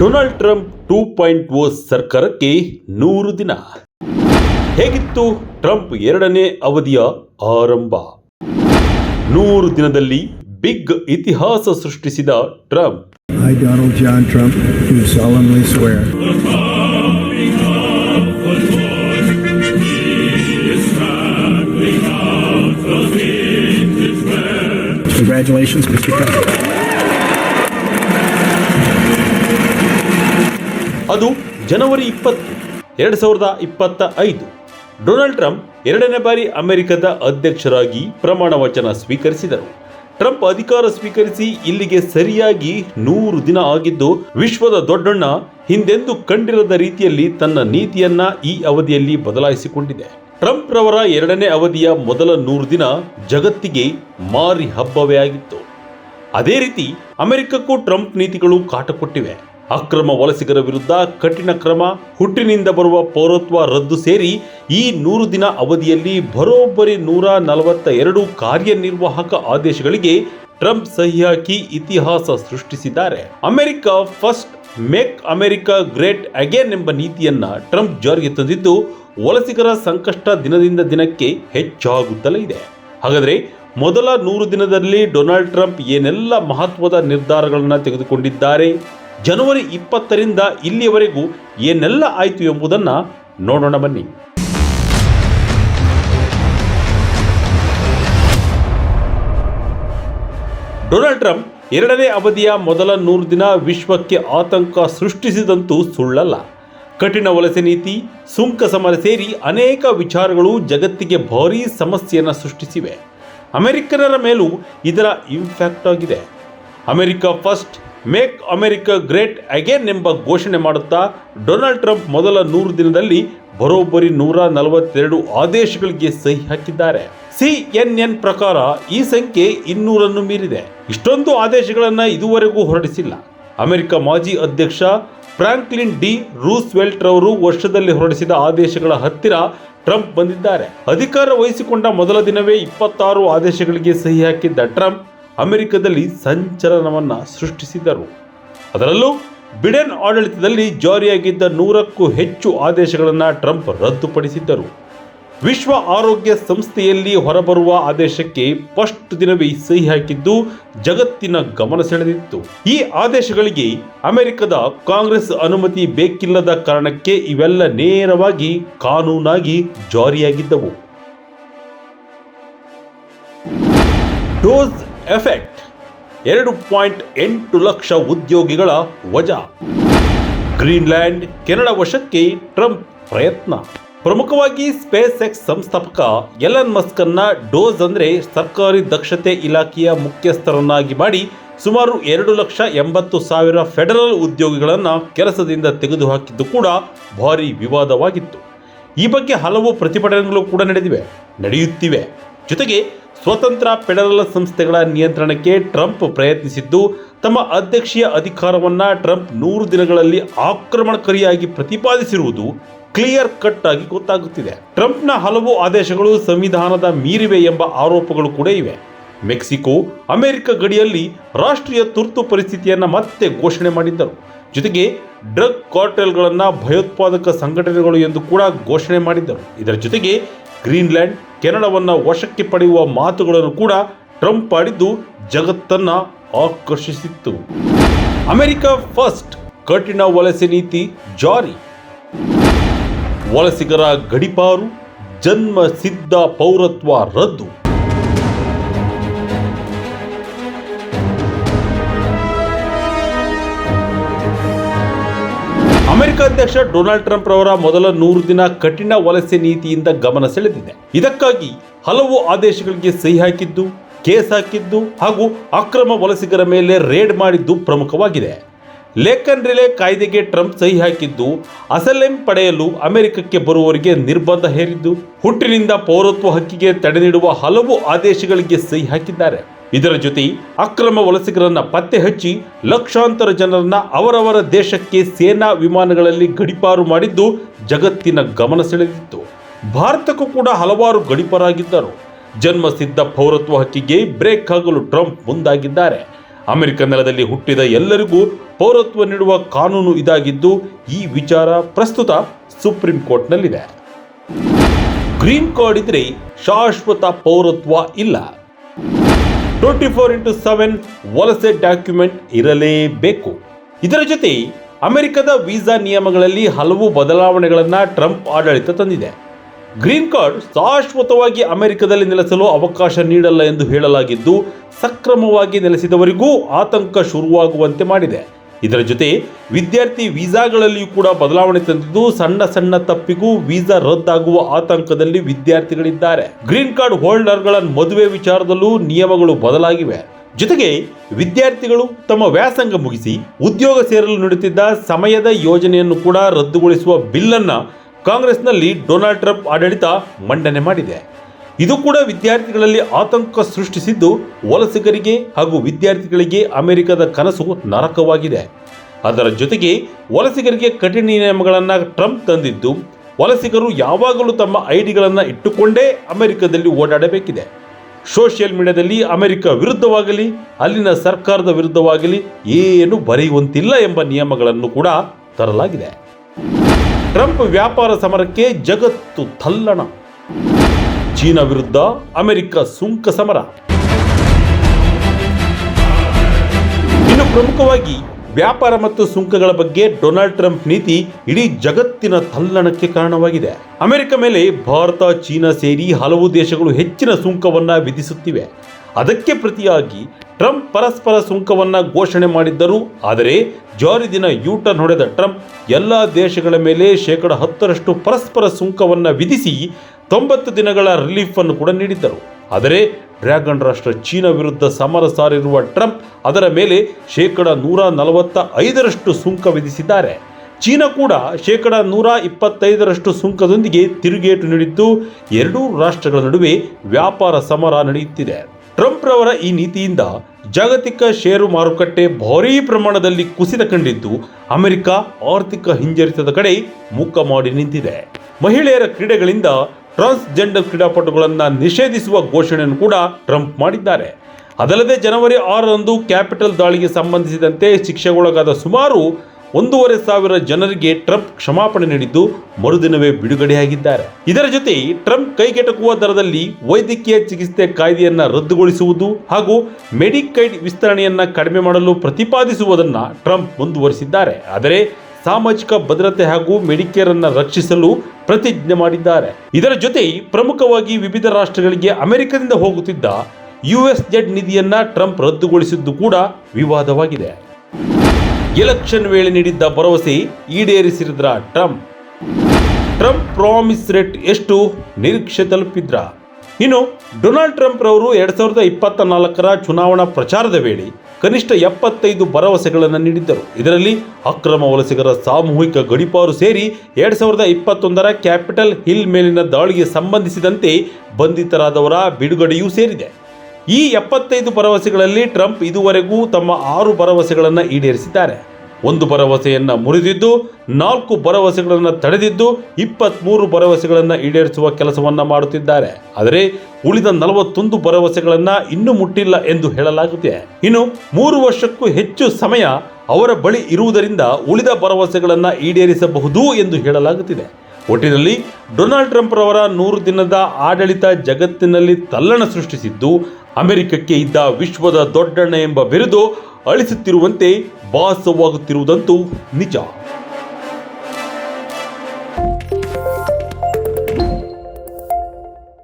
Donald Trump two point O ಸರ್ಕಾರಕ್ಕೆ ನೂರು ದಿನ ಹೇಗಿತ್ತು ಟ್ರಂಪ್ ಎರಡನೇ ಅವಧಿಯ ಆರಂಭ ನೂರು ದಿನದಲ್ಲಿ ಬಿಗ್ ಇತಿಹಾಸ ಸೃಷ್ಟಿಸಿದ ಟ್ರಂಪ್. Congratulations, Mr. ಅದು ಜನವರಿ ಇಪ್ಪತ್ತು, ಎರಡು ಸಾವಿರದ ಇಪ್ಪತ್ತ ಐದು. ಡೊನಾಲ್ಡ್ ಟ್ರಂಪ್ ಎರಡನೇ ಬಾರಿ ಅಮೆರಿಕದ ಅಧ್ಯಕ್ಷರಾಗಿ ಪ್ರಮಾಣ ವಚನ ಸ್ವೀಕರಿಸಿದರು. ಟ್ರಂಪ್ ಅಧಿಕಾರ ಸ್ವೀಕರಿಸಿ ಇಲ್ಲಿಗೆ ಸರಿಯಾಗಿ ನೂರು ದಿನ ಆಗಿದ್ದು, ವಿಶ್ವದ ದೊಡ್ಡಣ್ಣ ಹಿಂದೆಂದು ಕಂಡಿರದ ರೀತಿಯಲ್ಲಿ ತನ್ನ ನೀತಿಯನ್ನ ಈ ಅವಧಿಯಲ್ಲಿ ಬದಲಾಯಿಸಿಕೊಂಡಿದೆ. ಟ್ರಂಪ್ ರವರ ಎರಡನೇ ಅವಧಿಯ ಮೊದಲ ನೂರು ದಿನ ಜಗತ್ತಿಗೆ ಮಾರಿ ಹಬ್ಬವೇ ಆಗಿತ್ತು. ಅದೇ ರೀತಿ ಅಮೆರಿಕಕ್ಕೂ ಟ್ರಂಪ್ ನೀತಿಗಳು ಕಾಟ ಕೊಟ್ಟಿವೆ ಅಕ್ರಮ ವಲಸಿಗರ ವಿರುದ್ಧ ಕಠಿಣ ಕ್ರಮ, ಹುಟ್ಟಿನಿಂದ ಬರುವ ಪೌರತ್ವ ರದ್ದು ಸೇರಿ ಈ ನೂರು ದಿನ ಅವಧಿಯಲ್ಲಿ ಬರೋಬ್ಬರಿ ನೂರ ನಲವತ್ತ ಎರಡು ಕಾರ್ಯನಿರ್ವಾಹಕ ಆದೇಶಗಳಿಗೆ ಟ್ರಂಪ್ ಸಹಿ ಹಾಕಿ ಇತಿಹಾಸ ಸೃಷ್ಟಿಸಿದ್ದಾರೆ. America first make America great again ಎಂಬ ನೀತಿಯನ್ನ ಟ್ರಂಪ್ ಜಾರಿಗೆ ತಂದಿದ್ದು, ವಲಸಿಗರ ಸಂಕಷ್ಟ ದಿನದಿಂದ ದಿನಕ್ಕೆ ಹೆಚ್ಚಾಗುತ್ತಲೇ ಇದೆ. ಹಾಗಾದರೆ ಮೊದಲ ನೂರು ದಿನದಲ್ಲಿ ಡೊನಾಲ್ಡ್ ಟ್ರಂಪ್ ಏನೆಲ್ಲ ಮಹತ್ವದ ನಿರ್ಧಾರಗಳನ್ನು ತೆಗೆದುಕೊಂಡಿದ್ದಾರೆ? ಜನವರಿ ಇಪ್ಪತ್ತರಿಂದ ಇಲ್ಲಿಯವರೆಗೂ ಏನೆಲ್ಲ ಆಯಿತು ಎಂಬುದನ್ನು ನೋಡೋಣ ಬನ್ನಿ. ಡೊನಾಲ್ಡ್ ಟ್ರಂಪ್ ಎರಡನೇ ಅವಧಿಯ ಮೊದಲ ನೂರು ದಿನ ವಿಶ್ವಕ್ಕೆ ಆತಂಕ ಸೃಷ್ಟಿಸಿದಂತೂ ಸುಳ್ಳಲ್ಲ. ಕಠಿಣ ವಲಸೆ ನೀತಿ, ಸುಂಕ ಸಮರ ಸೇರಿ ಅನೇಕ ವಿಚಾರಗಳು ಜಗತ್ತಿಗೆ ಭಾರೀ ಸಮಸ್ಯೆಯನ್ನು ಸೃಷ್ಟಿಸಿವೆ. ಅಮೆರಿಕನರ ಮೇಲೂ ಇದರ ಇಂಪ್ಯಾಕ್ಟ್ ಆಗಿದೆ. America first make America great again ಎಂಬ ಘೋಷಣೆ ಮಾಡುತ್ತಾ ಡೊನಾಲ್ಡ್ ಟ್ರಂಪ್ ಮೊದಲ ನೂರು ದಿನದಲ್ಲಿ ಬರೋಬ್ಬರಿ ನೂರ ನಲವತ್ತೆರಡು ಆದೇಶಗಳಿಗೆ ಸಹಿ ಹಾಕಿದ್ದಾರೆ. ಸಿ ಎನ್ ಎನ್ ಪ್ರಕಾರ ಈ ಸಂಖ್ಯೆ ಇನ್ನೂರನ್ನು ಮೀರಿದೆ. ಇಷ್ಟೊಂದು ಆದೇಶಗಳನ್ನು ಇದುವರೆಗೂ ಹೊರಡಿಸಿಲ್ಲ. ಅಮೆರಿಕ ಮಾಜಿ ಅಧ್ಯಕ್ಷ ಫ್ರಾಂಕ್ಲಿನ್ ಡಿ ರೂಸ್ವೆಲ್ಟ್ ರವರು ವರ್ಷದಲ್ಲಿ ಹೊರಡಿಸಿದ ಆದೇಶಗಳ ಹತ್ತಿರ ಟ್ರಂಪ್ ಬಂದಿದ್ದಾರೆ. ಅಧಿಕಾರ ವಹಿಸಿಕೊಂಡ ಮೊದಲ ದಿನವೇ ಇಪ್ಪತ್ತಾರು ಆದೇಶಗಳಿಗೆ ಸಹಿ ಹಾಕಿದ್ದ ಟ್ರಂಪ್ ಅಮೆರಿಕದಲ್ಲಿ ಸಂಚಲನವನ್ನು ಸೃಷ್ಟಿಸಿದರು. ಅದರಲ್ಲೂ ಬಿಡೆನ್ ಆಡಳಿತದಲ್ಲಿ ಜಾರಿಯಾಗಿದ್ದ ನೂರಕ್ಕೂ ಹೆಚ್ಚು ಆದೇಶಗಳನ್ನು ಟ್ರಂಪ್ ರದ್ದುಪಡಿಸಿದ್ದರು. ವಿಶ್ವ ಆರೋಗ್ಯ ಸಂಸ್ಥೆಯಲ್ಲಿ ಹೊರಬರುವ ಆದೇಶಕ್ಕೆ ಫಸ್ಟ್ ದಿನವೇ ಸಹಿ ಹಾಕಿದ್ದು ಜಗತ್ತಿನ ಗಮನ ಸೆಳೆದಿತ್ತು. ಈ ಆದೇಶಗಳಿಗೆ ಅಮೆರಿಕದ ಕಾಂಗ್ರೆಸ್ ಅನುಮತಿ ಬೇಕಿಲ್ಲದ ಕಾರಣಕ್ಕೆ ಇವೆಲ್ಲ ನೇರವಾಗಿ ಕಾನೂನಾಗಿ ಜಾರಿಯಾಗಿದ್ದವು. DOGE effect. ಎರಡು ಪಾಯಿಂಟ್ ಎಂಟು ಲಕ್ಷ ಉದ್ಯೋಗಿಗಳ ವಜಾ. ಗ್ರೀನ್ಲ್ಯಾಂಡ್ ಕೆನಡಾ ವಶಕ್ಕೆ ಟ್ರಂಪ್ ಪ್ರಯತ್ನ. ಪ್ರಮುಖವಾಗಿ ಸ್ಪೇಸ್ ಎಕ್ಸ್ ಸಂಸ್ಥಾಪಕ ಎಲನ್ ಮಸ್ಕ್ ಅನ್ನ ಡೋಸ್ ಅಂದ್ರೆ ಸರ್ಕಾರಿ ದಕ್ಷತೆ ಇಲಾಖೆಯ ಮುಖ್ಯಸ್ಥರನ್ನಾಗಿ ಮಾಡಿ ಸುಮಾರು ಎರಡು ಲಕ್ಷ ಎಂಬತ್ತು ಸಾವಿರ ಫೆಡರಲ್ ಉದ್ಯೋಗಿಗಳನ್ನು ಕೆಲಸದಿಂದ ತೆಗೆದುಹಾಕಿದ್ದು ಕೂಡ ಭಾರಿ ವಿವಾದವಾಗಿತ್ತು. ಈ ಬಗ್ಗೆ ಹಲವು ಪ್ರತಿಭಟನೆಗಳು ಕೂಡ ನಡೆದಿವೆ, ನಡೆಯುತ್ತಿವೆ. ಜೊತೆಗೆ ಸ್ವತಂತ್ರ ಫೆಡರಲ್ ಸಂಸ್ಥೆಗಳ ನಿಯಂತ್ರಣಕ್ಕೆ ಟ್ರಂಪ್ ಪ್ರಯತ್ನಿಸಿದ್ದು, ತಮ್ಮ ಅಧ್ಯಕ್ಷೀಯ ಅಧಿಕಾರವನ್ನು ಟ್ರಂಪ್ ನೂರು ದಿನಗಳಲ್ಲಿ ಆಕ್ರಮಣಕಾರಿಯಾಗಿ ಪ್ರತಿಪಾದಿಸಿರುವುದು ಕ್ಲಿಯರ್ ಕಟ್ ಆಗಿ ಗೊತ್ತಾಗುತ್ತಿದೆ. ಟ್ರಂಪ್ನ ಹಲವು ಆದೇಶಗಳು ಸಂವಿಧಾನದ ಮೀರಿವೆ ಎಂಬ ಆರೋಪಗಳು ಕೂಡ ಇವೆ. ಮೆಕ್ಸಿಕೋ, ಅಮೆರಿಕ ಗಡಿಯಲ್ಲಿ ರಾಷ್ಟ್ರೀಯ ತುರ್ತು ಪರಿಸ್ಥಿತಿಯನ್ನು ಮತ್ತೆ ಘೋಷಣೆ ಮಾಡಿದ್ದರು. ಜೊತೆಗೆ ಡ್ರಗ್ ಕಾರ್ಟೆಲ್ಗಳನ್ನು ಭಯೋತ್ಪಾದಕ ಸಂಘಟನೆಗಳು ಎಂದು ಕೂಡ ಘೋಷಣೆ ಮಾಡಿದ್ದರು. ಇದರ ಜೊತೆಗೆ ಗ್ರೀನ್ಲ್ಯಾಂಡ್ ಕೆನಡಾವನ್ನು ವಶಕ್ಕೆ ಪಡೆಯುವ ಮಾತುಗಳನ್ನು ಕೂಡ ಟ್ರಂಪ್ ಆಡಿದ್ದು ಜಗತ್ತನ್ನ ಆಕರ್ಷಿಸಿತ್ತು. ಅಮೆರಿಕ ಫಸ್ಟ್, ಕಠಿಣ ವಲಸೆ ನೀತಿ ಜಾರಿ. ವಲಸಿಗರ ಗಡಿಪಾರು ಜನ್ಮ ಸಿದ್ಧ ಪೌರತ್ವ ರದ್ದು. ಅಧ್ಯಕ್ಷ ಡೊನಾಲ್ಡ್ ಟ್ರಂಪ್ ರವರ ಮೊದಲ ನೂರು ದಿನ ಕಠಿಣ ವಲಸೆ ನೀತಿಯಿಂದ ಗಮನ ಸೆಳೆದಿದೆ. ಇದಕ್ಕಾಗಿ ಹಲವು ಆದೇಶಗಳಿಗೆ ಸಹಿ ಹಾಕಿದ್ದು, ಕೇಸ್ ಹಾಕಿದ್ದು ಹಾಗೂ ಅಕ್ರಮ ವಲಸಿಗರ ಮೇಲೆ ರೇಡ್ ಮಾಡಿದ್ದು ಪ್ರಮುಖವಾಗಿದೆ. ಲೇಖನ್ ರಿಲೆ ಕಾಯ್ದೆಗೆ ಟ್ರಂಪ್ ಸಹಿ ಹಾಕಿದ್ದು, ಅಸಲೆಂ ಪಡೆಯಲು ಅಮೆರಿಕಕ್ಕೆ ಬರುವವರಿಗೆ ನಿರ್ಬಂಧ ಹೇರಿದ್ದು, ಹುಟ್ಟಿನಿಂದ ಪೌರತ್ವ ಹಕ್ಕಿಗೆ ತಡೆ ನೀಡುವ ಹಲವು ಆದೇಶಗಳಿಗೆ ಸಹಿ ಹಾಕಿದ್ದಾರೆ. ಇದರ ಜೊತೆ ಅಕ್ರಮ ವಲಸಿಗರನ್ನ ಪತ್ತೆ ಹಚ್ಚಿ ಲಕ್ಷಾಂತರ ಜನರನ್ನ ಅವರವರ ದೇಶಕ್ಕೆ ಸೇನಾ ವಿಮಾನಗಳಲ್ಲಿ ಗಡಿಪಾರು ಮಾಡಿದ್ದು ಜಗತ್ತಿನ ಗಮನ ಸೆಳೆದಿತ್ತು. ಭಾರತಕ್ಕೂ ಕೂಡ ಹಲವಾರು ಗಡಿಪಾರಾಗಿದ್ದರು. ಜನ್ಮಸಿದ್ಧ ಪೌರತ್ವ ಹಕ್ಕಿಗೆ ಬ್ರೇಕ್ ಆಗಲು ಟ್ರಂಪ್ ಮುಂದಾಗಿದ್ದಾರೆ. ಅಮೆರಿಕ ನೆಲದಲ್ಲಿ ಹುಟ್ಟಿದ ಎಲ್ಲರಿಗೂ ಪೌರತ್ವ ನೀಡುವ ಕಾನೂನು ಇದಾಗಿದ್ದು ಈ ವಿಚಾರ ಪ್ರಸ್ತುತ ಸುಪ್ರೀಂ ಕೋರ್ಟ್ನಲ್ಲಿದೆ. ಗ್ರೀನ್ ಕಾರ್ಡ್ ಇದ್ರೆ ಶಾಶ್ವತ ಪೌರತ್ವ ಇಲ್ಲ. ಟ್ವೆಂಟಿ ಫೋರ್ ಇಂಟು ಸೆವೆನ್ ವಲಸೆ ಡಾಕ್ಯುಮೆಂಟ್ ಇರಲೇಬೇಕು. ಇದರ ಜೊತೆ ಅಮೆರಿಕದ ವೀಸಾ ನಿಯಮಗಳಲ್ಲಿ ಹಲವು ಬದಲಾವಣೆಗಳನ್ನು ಟ್ರಂಪ್ ಆಡಳಿತ ತಂದಿದೆ. ಗ್ರೀನ್ ಕಾರ್ಡ್ ಶಾಶ್ವತವಾಗಿ ಅಮೆರಿಕದಲ್ಲಿ ನೆಲೆಸಲು ಅವಕಾಶ ನೀಡಲ್ಲ ಎಂದು ಹೇಳಲಾಗಿದ್ದು, ಸಕ್ರಮವಾಗಿ ನೆಲೆಸಿದವರಿಗೂ ಆತಂಕ ಶುರುವಾಗುವಂತೆ ಮಾಡಿದೆ. ಇದರ ಜೊತೆ ವಿದ್ಯಾರ್ಥಿ ವೀಸಾಗಳಲ್ಲಿಯೂ ಕೂಡ ಬದಲಾವಣೆ ತಂದಿದ್ದು ಸಣ್ಣ ಸಣ್ಣ ತಪ್ಪಿಗೂ ವೀಸಾ ರದ್ದಾಗುವ ಆತಂಕದಲ್ಲಿ ವಿದ್ಯಾರ್ಥಿಗಳಿದ್ದಾರೆ. ಗ್ರೀನ್ ಕಾರ್ಡ್ ಹೋಲ್ಡರ್ಗಳ ಮದುವೆ ವಿಚಾರದಲ್ಲೂ ನಿಯಮಗಳು ಬದಲಾಗಿವೆ. ಜೊತೆಗೆ ವಿದ್ಯಾರ್ಥಿಗಳು ತಮ್ಮ ವ್ಯಾಸಂಗ ಮುಗಿಸಿ ಉದ್ಯೋಗ ಸೇರಲು ನೀಡುತ್ತಿದ್ದ ಸಮಯದ ಯೋಜನೆಯನ್ನು ಕೂಡ ರದ್ದುಗೊಳಿಸುವ ಬಿಲ್ಲನ್ನು ಕಾಂಗ್ರೆಸ್ನಲ್ಲಿ ಡೊನಾಲ್ಡ್ ಟ್ರಂಪ್ ಆಡಳಿತ ಮಂಡನೆ ಮಾಡಿದೆ. ಇದು ಕೂಡ ವಿದ್ಯಾರ್ಥಿಗಳಲ್ಲಿ ಆತಂಕ ಸೃಷ್ಟಿಸಿದ್ದು ವಲಸಿಗರಿಗೆ ಹಾಗೂ ವಿದ್ಯಾರ್ಥಿಗಳಿಗೆ ಅಮೆರಿಕದ ಕನಸು ನರಕವಾಗಿದೆ. ಅದರ ಜೊತೆಗೆ ವಲಸಿಗರಿಗೆ ಕಠಿಣ ನಿಯಮಗಳನ್ನು ಟ್ರಂಪ್ ತಂದಿದ್ದು, ವಲಸಿಗರು ಯಾವಾಗಲೂ ತಮ್ಮ ಐಡಿಗಳನ್ನು ಇಟ್ಟುಕೊಂಡೇ ಅಮೆರಿಕದಲ್ಲಿ ಓಡಾಡಬೇಕಿದೆ. ಸೋಷಿಯಲ್ ಮೀಡಿಯಾದಲ್ಲಿ ಅಮೆರಿಕ ವಿರುದ್ಧವಾಗಲಿ, ಅಲ್ಲಿನ ಸರ್ಕಾರದ ವಿರುದ್ಧವಾಗಲಿ ಏನು ಬರೆಯುವಂತಿಲ್ಲ ಎಂಬ ನಿಯಮಗಳನ್ನು ಕೂಡ ತರಲಾಗಿದೆ. ಟ್ರಂಪ್ ವ್ಯಾಪಾರ ಸಮರಕ್ಕೆ ಜಗತ್ತು ತಲ್ಲಣ. ಚೀನಾ ವಿರುದ್ಧ ಅಮೆರಿಕ ಸುಂಕ ಸಮರ. ಇನ್ನು ಪ್ರಮುಖವಾಗಿ ವ್ಯಾಪಾರ ಮತ್ತು ಸುಂಕಗಳ ಬಗ್ಗೆ ಡೊನಾಲ್ಡ್ ಟ್ರಂಪ್ ನೀತಿ ಇಡೀ ಜಗತ್ತಿನ ತಲ್ಲಣಕ್ಕೆ ಕಾರಣವಾಗಿದೆ. ಅಮೆರಿಕ ಮೇಲೆ ಭಾರತ, ಚೀನಾ ಸೇರಿ ಹಲವು ದೇಶಗಳು ಹೆಚ್ಚಿನ ಸುಂಕವನ್ನ ವಿಧಿಸುತ್ತಿವೆ. ಅದಕ್ಕೆ ಪ್ರತಿಯಾಗಿ ಟ್ರಂಪ್ ಪರಸ್ಪರ ಸುಂಕವನ್ನ ಘೋಷಣೆ ಮಾಡಿದ್ದರು. ಆದರೆ ಜಾರಿ ದಿನ ಯೂಟರ್ನ್ ಹೊಡೆದ ಟ್ರಂಪ್ ಎಲ್ಲ ದೇಶಗಳ ಮೇಲೆ ಶೇಕಡ ಹತ್ತರಷ್ಟು ಪರಸ್ಪರ ಸುಂಕವನ್ನು ವಿಧಿಸಿ ತೊಂಬತ್ತು ದಿನಗಳ ರಿಲೀಫ್ ಅನ್ನು ಕೂಡ ನೀಡಿದ್ದರು. ಆದರೆ ಡ್ರ್ಯಾಗನ್ ರಾಷ್ಟ್ರ ಚೀನಾ ವಿರುದ್ಧ ಸಮರ ಸಾರಿರುವ ಟ್ರಂಪ್ ಅದರ ಮೇಲೆ ಶೇಕಡ ನೂರ ನಲವತ್ತ ಐದರಷ್ಟು ಸುಂಕ ವಿಧಿಸಿದ್ದಾರೆ. ಚೀನಾ ಕೂಡ ಶೇಕಡ ನೂರ ಇಪ್ಪತ್ತೈದರಷ್ಟು ಸುಂಕದೊಂದಿಗೆ ತಿರುಗೇಟು ನೀಡಿದ್ದು, ಎರಡೂ ರಾಷ್ಟ್ರಗಳ ನಡುವೆ ವ್ಯಾಪಾರ ಸಮರ ನಡೆಯುತ್ತಿದೆ. ಟ್ರಂಪ್ ರವರ ಈ ನೀತಿಯಿಂದ ಜಾಗತಿಕ ಷೇರು ಮಾರುಕಟ್ಟೆ ಭಾರೀ ಪ್ರಮಾಣದಲ್ಲಿ ಕುಸಿತ ಕಂಡಿದ್ದು, ಅಮೆರಿಕ ಆರ್ಥಿಕ ಹಿಂಜರಿತದ ಕಡೆ ಮುಖ ಮಾಡಿ ನಿಂತಿದೆ. ಮಹಿಳೆಯರ ಕ್ರೀಡೆಗಳಿಂದ ಟ್ರಾನ್ಸ್ಜೆಂಡರ್ ಕ್ರೀಡಾಪಟುಗಳನ್ನು ನಿಷೇಧಿಸುವ ಘೋಷಣೆಯನ್ನು ಕೂಡ ಟ್ರಂಪ್ ಮಾಡಿದ್ದಾರೆ. ಅದಲ್ಲದೆ ಜನವರಿ ಆರರಂದು ಕ್ಯಾಪಿಟಲ್ ದಾಳಿಗೆ ಸಂಬಂಧಿಸಿದಂತೆ ಶಿಕ್ಷೆಗೊಳಗಾದ ಸುಮಾರು ಒಂದೂವರೆ ಸಾವಿರ ಜನರಿಗೆ ಟ್ರಂಪ್ ಕ್ಷಮಾಪಣೆ ನೀಡಿದ್ದು ಮರುದಿನವೇ ಬಿಡುಗಡೆಯಾಗಿದ್ದಾರೆ. ಇದರ ಜೊತೆ ಟ್ರಂಪ್ ಕೈಗೆಟಕುವ ದರದಲ್ಲಿ ವೈದ್ಯಕೀಯ ಚಿಕಿತ್ಸೆ ಕಾಯ್ದೆಯನ್ನು ರದ್ದುಗೊಳಿಸುವುದು ಹಾಗೂ ಮೆಡಿಕೈಡ್ ವಿಸ್ತರಣೆಯನ್ನ ಕಡಿಮೆ ಮಾಡಲು ಪ್ರತಿಪಾದಿಸುವುದನ್ನು ಟ್ರಂಪ್ ಮುಂದುವರಿಸಿದ್ದಾರೆ. ಆದರೆ ಸಾಮಾಜಿಕ ಭದ್ರತೆ ಹಾಗೂ ಮೆಡಿಕೇರ್ ಅನ್ನು ರಕ್ಷಿಸಲು ಪ್ರತಿಜ್ಞೆ ಮಾಡಿದ್ದಾರೆ. ಇದರ ಜೊತೆ ಪ್ರಮುಖವಾಗಿ ವಿವಿಧ ರಾಷ್ಟ್ರಗಳಿಗೆ ಅಮೆರಿಕದಿಂದ ಹೋಗುತ್ತಿದ್ದ ಯುಎಸ್ ಜೆಡ್ ನಿಧಿಯನ್ನ ಟ್ರಂಪ್ ರದ್ದುಗೊಳಿಸಿದ್ದು ಕೂಡ ವಿವಾದವಾಗಿದೆ. ಎಲೆಕ್ಷನ್ ವೇಳೆ ನೀಡಿದ್ದ ಭರವಸೆ ಈಡೇರಿಸಿದ್ರ ಟ್ರಂಪ್? ಟ್ರಂಪ್ ಪ್ರಾಮಿಸ್ ರೇಟ್ ಎಷ್ಟು? ನಿರೀಕ್ಷೆ ತಲುಪಿದ್ರ? ಇನ್ನು ಡೊನಾಲ್ಡ್ ಟ್ರಂಪ್ ರವರು ಎರಡ್ ಸಾವಿರದ ಇಪ್ಪತ್ತ ನಾಲ್ಕರ ಚುನಾವಣಾ ಪ್ರಚಾರದ ವೇಳೆ ಕನಿಷ್ಠ ಎಪ್ಪತ್ತೈದು ಭರವಸೆಗಳನ್ನು ನೀಡಿದ್ದರು. ಇದರಲ್ಲಿ ಅಕ್ರಮ ವಲಸಿಗರ ಸಾಮೂಹಿಕ ಗಡಿಪಾರು ಸೇರಿ ಎರಡ್ ಸಾವಿರದ ಇಪ್ಪತ್ತೊಂದರ ಕ್ಯಾಪಿಟಲ್ ಹಿಲ್ ಮೇಲಿನ ದಾಳಿಗೆ ಸಂಬಂಧಿಸಿದಂತೆ ಬಂಧಿತರಾದವರ ಬಿಡುಗಡೆಯೂ ಸೇರಿದೆ. ಈ ಎಪ್ಪತ್ತೈದು ಭರವಸೆಗಳಲ್ಲಿ ಟ್ರಂಪ್ ಇದುವರೆಗೂ ತಮ್ಮ ಆರು ಭರವಸೆಗಳನ್ನು ಈಡೇರಿಸಿದ್ದಾರೆ. ಒಂದು ಭರವಸೆಯನ್ನು ಮುರಿದಿದ್ದು, ನಾಲ್ಕು ಭರವಸೆಗಳನ್ನು ತಡೆದಿದ್ದು ಇಪ್ಪತ್ತ್ಮೂರು ಭರವಸೆಗಳನ್ನು ಈಡೇರಿಸುವ ಕೆಲಸವನ್ನು ಮಾಡುತ್ತಿದ್ದಾರೆ. ಆದರೆ ಉಳಿದ ನಲವತ್ತೊಂದು ಭರವಸೆಗಳನ್ನು ಇನ್ನೂ ಮುಟ್ಟಿಲ್ಲ ಎಂದು ಹೇಳಲಾಗುತ್ತೆ ಇನ್ನು ಮೂರು ವರ್ಷಕ್ಕೂ ಹೆಚ್ಚು ಸಮಯ ಅವರ ಬಳಿ ಇರುವುದರಿಂದ ಉಳಿದ ಭರವಸೆಗಳನ್ನು ಈಡೇರಿಸಬಹುದು ಎಂದು ಹೇಳಲಾಗುತ್ತಿದೆ. ಒಟ್ಟಿನಲ್ಲಿ ಡೊನಾಲ್ಡ್ ಟ್ರಂಪ್ ರವರ ನೂರು ದಿನದ ಆಡಳಿತ ಜಗತ್ತಿನಲ್ಲಿ ತಲ್ಲಣ ಸೃಷ್ಟಿಸಿದ್ದು, ಅಮೆರಿಕಕ್ಕೆ ಇದ್ದ ವಿಶ್ವದ ದೊಡ್ಡಣ್ಣ ಎಂಬ ಬಿರುದು ಅಳಿಸುತ್ತಿರುವಂತೆ ಭಾಸವಾಗುತ್ತಿರುವುದಂತೂ ನಿಜ.